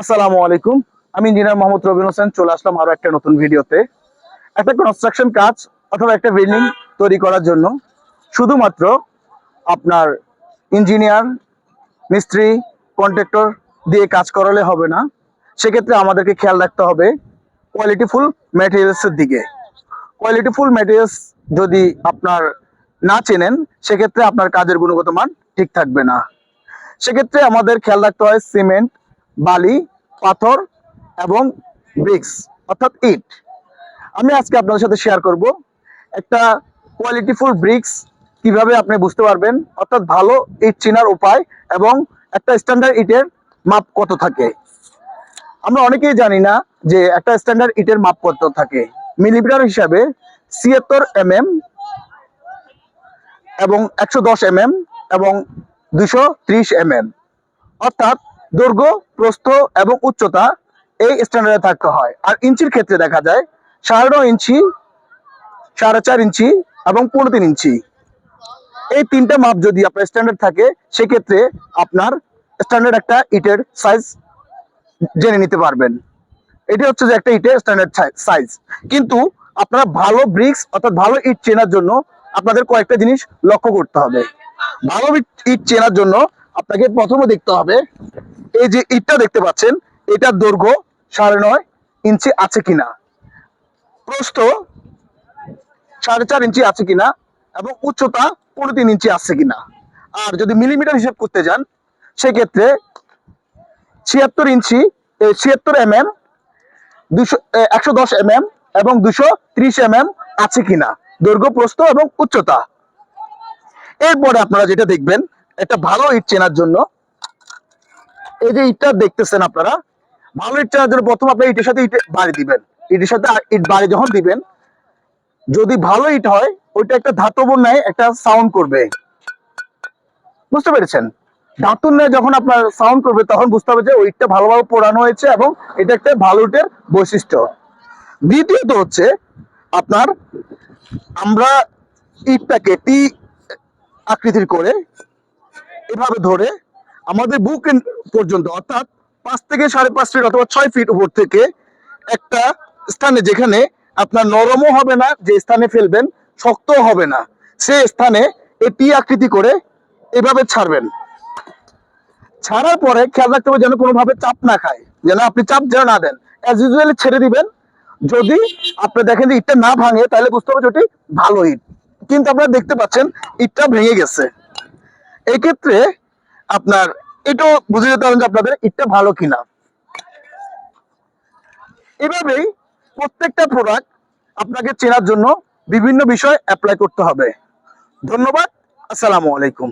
আসসালামু আলাইকুম। আমি ইঞ্জিনিয়ার মোহাম্মদ রবিন হোসেন, চলে আসলাম আরও একটা নতুন ভিডিওতে। একটা কনস্ট্রাকশন কাজ অথবা একটা বিল্ডিং তৈরি করার জন্য। শুধুমাত্র আপনার ইঞ্জিনিয়ার মিস্ত্রি কন্ট্রাক্টর দিয়ে কাজ করালে হবে না। সেক্ষেত্রে আমাদেরকে খেয়াল রাখতে হবে কোয়ালিটিফুল ম্যাটেরিয়ালসের দিকে। কোয়ালিটিফুল ম্যাটেরিয়ালস যদি আপনার না চেনেন, সেক্ষেত্রে আপনার কাজের গুণগত মান ঠিক থাকবে না। সেক্ষেত্রে আমাদের খেয়াল রাখতে হয় সিমেন্ট বালি, পাথর এবং ব্রিক্স অর্থাৎ ইট। আমি আজকে আপনাদের সাথে শেয়ার করব একটা কোয়ালিটিফুল ব্রিক্স কীভাবে আপনি বুঝতে পারবেন, অর্থাৎ ভালো ইট চেনার উপায় এবং একটা স্ট্যান্ডার্ড ইটের মাপ কত থাকে। আমরা অনেকেই জানি না যে একটা স্ট্যান্ডার্ড ইটের মাপ কত থাকে। মিলিমিটার হিসাবে ছিয়াত্তর এম এম এবং একশো দশ এম এম এবং দুশো ত্রিশ এম এম অর্থাৎ দৈর্ঘ্য প্রস্থ এবং উচ্চতা এই স্ট্যান্ডার্ডে থাকতে হয়। আর ইঞ্চির ক্ষেত্রে দেখা যায়, সাড়ে ইঞ্চি, সাড়ে চার ইঞ্চি এবং পনেরো তিন ইঞ্চি। এই তিনটা মাপ যদি আপনার স্ট্যান্ডার্ড থাকে, সেক্ষেত্রে আপনার স্ট্যান্ডার্ড একটা ইটের সাইজ জেনে নিতে পারবেন। এটি হচ্ছে যে একটা ইটের স্ট্যান্ডার্ড সাইজ কিন্তু আপনারা ভালো ব্রিক্স অর্থাৎ ভালো ইট চেনার জন্য আপনাদের কয়েকটা জিনিস লক্ষ্য করতে হবে। ভালো ইট চেনার জন্য আপনাকে প্রথমে দেখতে হবে এই যে ইটটা দেখতে পাচ্ছেন, এটার দৈর্ঘ্য সাড়ে নয় ইঞ্চি আছে কিনা? প্রস্থ সাড়ে চার ইঞ্চি আছে কিনা? এবং উচ্চতা পনেরো তিন ইঞ্চি আছে কিনা? আর যদি মিলিমিটার হিসাব করতে যান, সেক্ষেত্রে ছিয়াত্তর ইঞ্চি ছিয়াত্তর এম এম দুশো একশো এবং দুশো ত্রিশ এম আছে কিনা? দৈর্ঘ্য, প্রস্থ এবং উচ্চতা। এরপরে আপনারা যেটা দেখবেন, একটা ভালো ইট চেনার জন্য এই যে ইটটা দেখতেছেন আপনারা, ভালো ইট চেনার জন্য প্রথম আপনি ইটের সাথে ইট বাড়ি দিবেন। ইটের সাথে ইট বাড়ি যখন দিবেন, যদি ভালো ইট হয়, ওইটা একটা ধাতব ন্যায় একটা সাউন্ড করবে। বুঝতে পেরেছেন? ধাতুর ন্যায় যখন আপনার সাউন্ড করবে, তখন বুঝতে হবে যে ওই ইটটা ভালোভাবে পোড়ানো হয়েছে এবং এটা একটা ভালো ইটের বৈশিষ্ট্য। দ্বিতীয়ত হচ্ছে, আপনার আমরা ইটটাকে টি আকৃতির করে এভাবে ধরে আমাদের বুক পর্যন্ত, অর্থাৎ পাঁচ থেকে সাড়ে পাঁচ ফিট অথবা ছয় ফিট উপর থেকে একটা স্থানে যেখানে আপনার নরমও হবে না, যে স্থানে ফেলবেন, শক্তও হবে না। সে স্থানে এটি আকৃতি করে এভাবে ছাড়বেন। ছাড়ার পরে খেয়াল রাখতে হবে যেন কোনোভাবে চাপ না খায়, যেন আপনি চাপ যেন না দেন। অ্যাজ ইউজুয়ালি ছেড়ে দিবেন। যদি আপনি দেখেন যে ইটটা না ভাঙে, তাহলে বুঝতে হবে ওটি ভালো ইট। কিন্তু আপনারা দেখতে পাচ্ছেন, ইটটা ভেঙে গেছে। এই ক্ষেত্রে আপনার, এটাও বুঝে যেতে হবে যে আপনাদের ইটটা ভালো কিনা। এভাবেই প্রত্যেকটা প্রোডাক্ট আপনাকে চেনার জন্য বিভিন্ন বিষয় অ্যাপ্লাই করতে হবে। ধন্যবাদ, আসসালামু আলাইকুম।